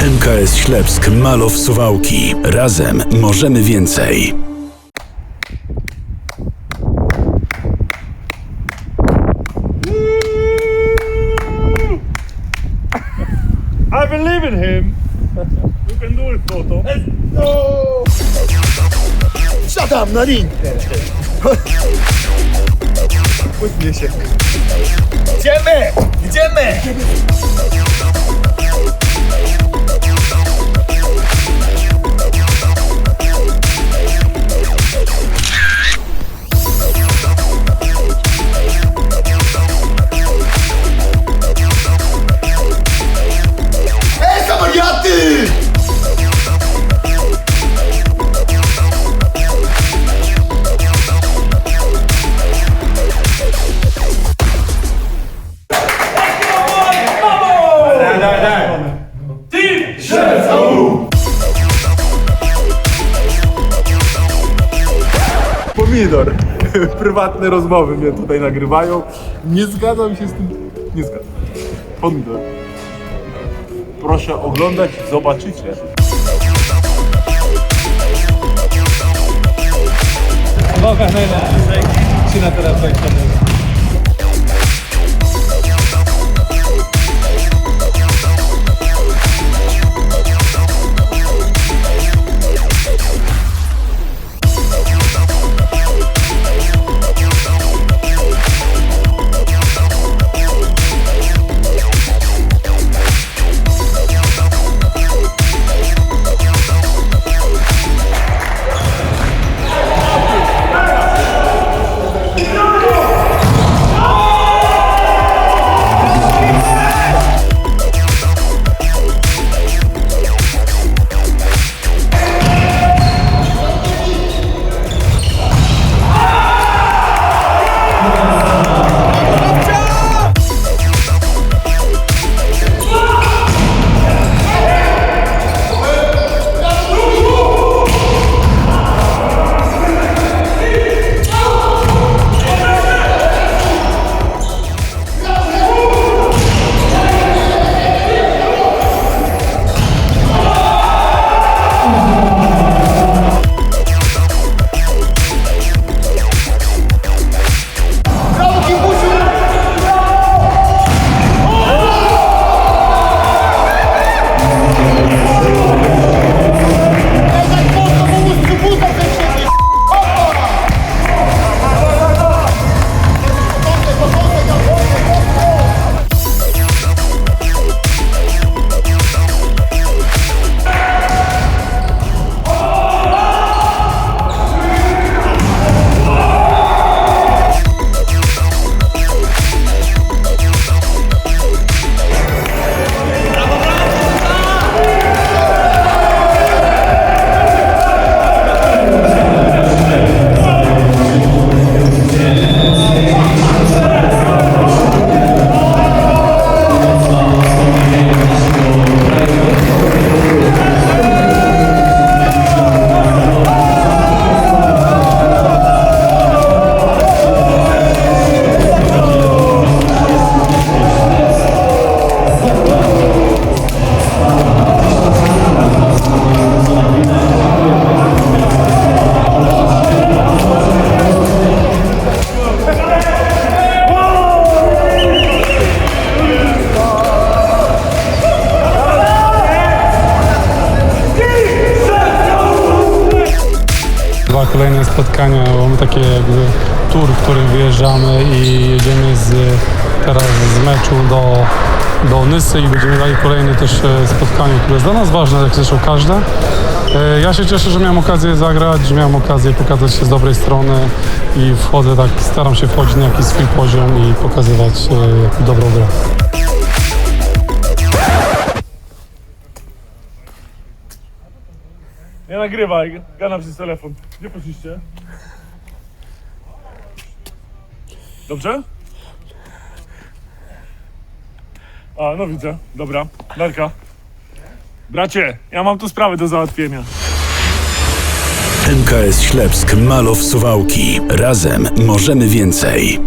MKS Ślepsk Malow Suwałki. Razem możemy więcej. I believe in him. You can do it, Toto. Siadam na ring! Uśmiech się. Idziemy! Idziemy! Pomidor. Prywatne rozmowy mnie tutaj nagrywają. Nie zgadzam się z tym. Nie zgadzam. Pomidor. Proszę oglądać, zobaczycie. Brawo, kolejne spotkania, mamy takie jakby tour, w którym wyjeżdżamy i jedziemy z, teraz z meczu do, do Nysy i będziemy dali kolejne też e, spotkanie, które jest dla nas ważne, jak zresztą każde. E, Ja się cieszę, że miałem okazję zagrać, miałem okazję pokazać się z dobrej strony i wchodzę tak, staram się wchodzić na jakiś swój poziom i pokazywać e, dobrą grę. Nie nagrywaj, gadam przez telefon. Gdzie poszliście? Dobrze? A, no widzę. Dobra. Darka. Bracie, ja mam tu sprawę do załatwienia. MKS Ślepsk Malow Suwałki. Razem możemy więcej.